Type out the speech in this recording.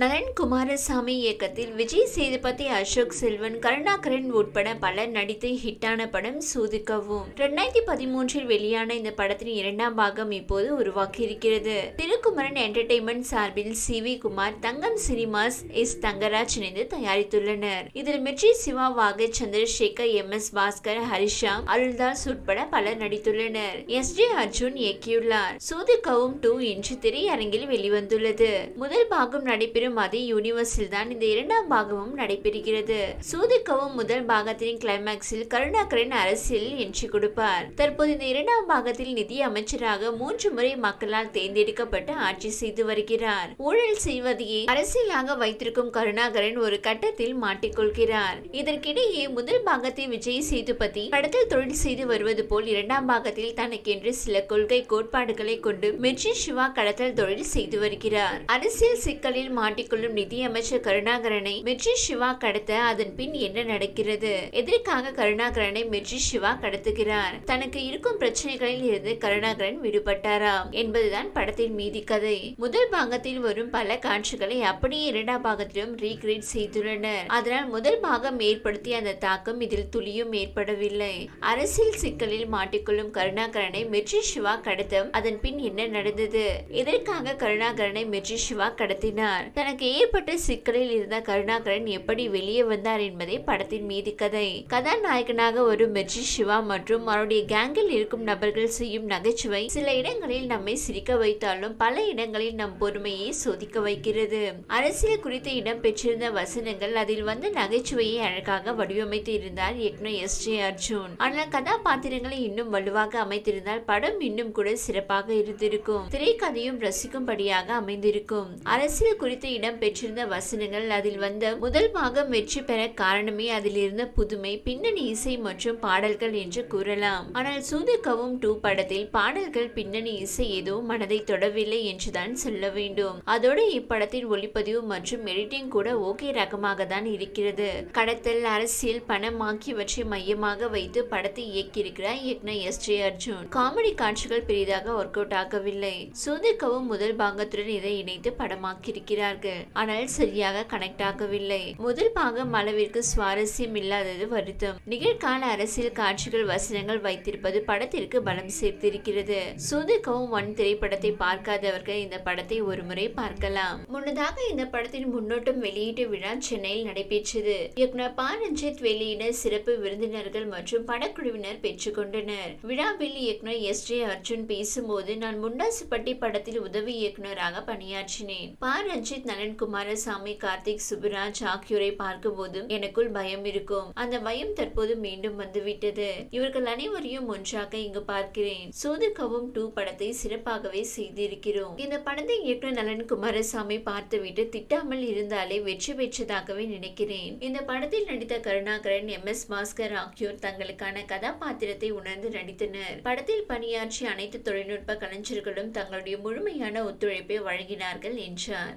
நலன் குமாரசாமி இயக்கத்தில் விஜய் சேதுபதி அசோக் செல்வன் கருணாகரன் உட்பட பலர் நடித்து ஹிட்டான படம் சூதுக்கவும். ரெண்டாயிரத்தி பதிமூன்றில் வெளியான இந்த படத்தின் இரண்டாம் பாகம் இப்போது உருவாக்கி இருக்கிறது திருக்குமரன் என்டர்டைன்மெண்ட் சார்பில் C. V. Kumar Thangam cinemas S. Thangaraj இணைந்து தயாரித்துள்ளனர். இதில் மிர்ச்சி சிவா வாக சந்திரசேகர் எம். எஸ். பாஸ்கர் ஹரிஷா அருள்தாஸ் உட்பட பலர் நடித்துள்ளனர். எஸ். ஜே. அர்ஜுன் இயக்கியுள்ளார். சூதுக்கவும் டூ இன்று திரையரங்கில் வெளிவந்துள்ளது. முதல் பாகம் நடைபெறும் அதே யூனிவர்ஸில் தான் இந்த இரண்டாம் பாகமும் நடைபெறுகிறது. சூதிக்கவும் முதல் பாகத்தின் கிளைமேக்ஸில் கருணாகரன் அரசியல் என்று கொடுப்பார். தற்போது இந்த இரண்டாம் பாகத்தில் நிதி அமைச்சராக மூன்று முறை மக்களால் தேர்ந்தெடுக்கப்பட்டு ஆட்சி செய்து வருகிறார். ஊழல் செய்வதையே அரசியலாக வைத்திருக்கும் கருணாகரன் ஒரு கட்டத்தில் மாட்டிக்கொள்கிறார். இதற்கிடையே முதல் பாகத்தில் விஜய் சேதுபதி கடத்தல் தொழில் செய்து வருவது போல் இரண்டாம் பாகத்தில் தனக்கென்று சில கொள்கை கோட்பாடுகளை கொண்டு மிர்ச்சி சிவா கடத்தல் தொழில் செய்து வருகிறார். அரசியல் சிக்கலில் மாட்டி மாட்டிக்கொள்ளும் நிதியமைச்சர் கருணாகரனை மெட்ரி சிவா கடத்த அதன் பின் என்ன நடக்கிறது? எதற்காக கருணாகரனை மிர்ச்சி சிவா கடத்துகிறார்? தனக்கு இருக்கும் பிரச்சனைகளில் இருந்து கருணாகரன் விடுபட்டாராம் என்பதுதான் படத்தின் மீதி கதை. முதல் பாகத்தில் வரும் பல காட்சிகளை அப்படியே இரண்டாம் பாகத்திலும் ரீக்ரியேட் செய்துள்ளனர். அதனால் முதல் பாகம் ஏற்படுத்திய அந்த தாக்கம் இதில் துளியும் ஏற்படவில்லை. அரசியல் சிக்கலில் மாட்டிக்கொள்ளும் கருணாகரனை மெர்ஜி சிவா கடத்த அதன் பின் என்ன நடந்தது? எதற்காக கருணாகரனை மெர்ஜி சிவா கடத்தினார்? தனக்கு ஏற்பட்ட சிக்கலில் இருந்த கருணாகரன் எப்படி வெளியே வந்தார் என்பதே படத்தின் மீதி கதை. கதாநாயகனாக ஒரு மெர்ஜி சிவா மற்றும் அவருடைய கேங்கில் இருக்கும் நபர்கள் செய்யும் நகைச்சுவை சில இடங்களில் நம்மை சிரிக்க வைத்தாலும் பல இடங்களில் நம் பொறுமையை சோதிக்க வைக்கிறது. அரசியல் குறித்து இடம் பெற்றிருந்த வசனங்கள் அதில் வந்து நகைச்சுவையை அழகாக வடிவமைத்து இருந்தார் இயக்குனர் எஸ். ஜே. அர்ஜுன். ஆனால் கதாபாத்திரங்களை இன்னும் வலுவாக அமைத்திருந்தால் படம் இன்னும் கூட சிறப்பாக இருந்திருக்கும். திரைக்கதையும் ரசிக்கும்படியாக அமைந்திருக்கும். அரசியல் குறித்து அடுத்து இடம்பெற்றிருந்த வசனங்கள் அதில் வந்த முதல் பாகம் வெற்றி பெற காரணமே அதில் இருந்த புதுமை பின்னணி இசை மற்றும் பாடல்கள் என்று கூறலாம். ஆனால் சூதுக்கவும் டூ படத்தில் பாடல்கள் பின்னணி இசை எதுவும் மனதை தொடவில்லை என்றுதான் சொல்ல வேண்டும். அதோடு இப்படத்தின் ஒளிப்பதிவு மற்றும் எடிட்டிங் கூட ஓகே ரகமாக தான் இருக்கிறது. கடத்தல் அரசியல் பணம் ஆகியவற்றை மையமாக வைத்து படத்தை இயக்கியிருக்கிறார் இயக்குனர் எஸ். ஜே. அர்ஜுன். காமெடி காட்சிகள் பெரிதாக ஒர்க் அவுட் ஆகவில்லை. சூதுக்கவும் முதல் பாகத்துடன் இதை இணைத்து பார்த்தார்கள் ஆனால் சரியாக கனெக்ட் ஆகவில்லை. முதல் பாகம் அளவிற்கு சுவாரஸ்யம் இல்லாதது வருத்தம். நிகழ்கால அரசியல் காட்சிகள் வசனங்கள் வைத்திருப்பது படத்திற்கு பலம் சேர்த்திருக்கிறது. சூதுக்கவும் ஒன் திரைப்படத்தை பார்க்காதவர்கள் இந்த படத்தை ஒருமுறை பார்க்கலாம். முன்னதாக இந்த படத்தின் முன்னோட்டம் வெளியீட்டு விழா சென்னையில் நடைபெற்றது. இயக்குனர் பா. ரஞ்சித் வெளியிட சிறப்பு விருந்தினர்கள் மற்றும் படக்குழுவினர் பெற்றுக்கொண்டனர் விழாவில் இயக்குனர் எஸ். ஜே. அர்ஜுன் பேசும்போது நான் முண்டாசுப்பட்டி படத்தில் உதவி இயக்குனராக பணியாற்றினேன். பா. ரஞ்சித் நலன் குமாரசாமி கார்த்திக் சுப்ராஜ் ஆகியோரை பார்க்கும்போது எனக்குள் பயம் இருக்கும். அந்த பயம் தற்போது மீண்டும் வந்துவிட்டது. இவர்கள் அனைவரையும் ஒன்றாக இங்கு பார்க்கிறேன். சோதுகவும் டூ படத்தை சிறப்பாகவே செய்திருக்கிறோம். இந்த படத்தை இயக்குனர் நலன் குமாரசாமி பார்த்துவிட்டு திட்டாமல் இருந்தாலே வெற்றி பெற்றதாகவே நினைக்கிறேன். இந்த படத்தில் நடித்த கருணாகரன் எம். எஸ். பாஸ்கர் ஆகியோர் தங்களுக்கான கதாபாத்திரத்தை உணர்ந்து நடித்தனர். படத்தில் பணியாற்றிய அனைத்து தொழில்நுட்ப கலைஞர்களும் தங்களுடைய முழுமையான ஒத்துழைப்பை வழங்கினார்கள் என்றார்.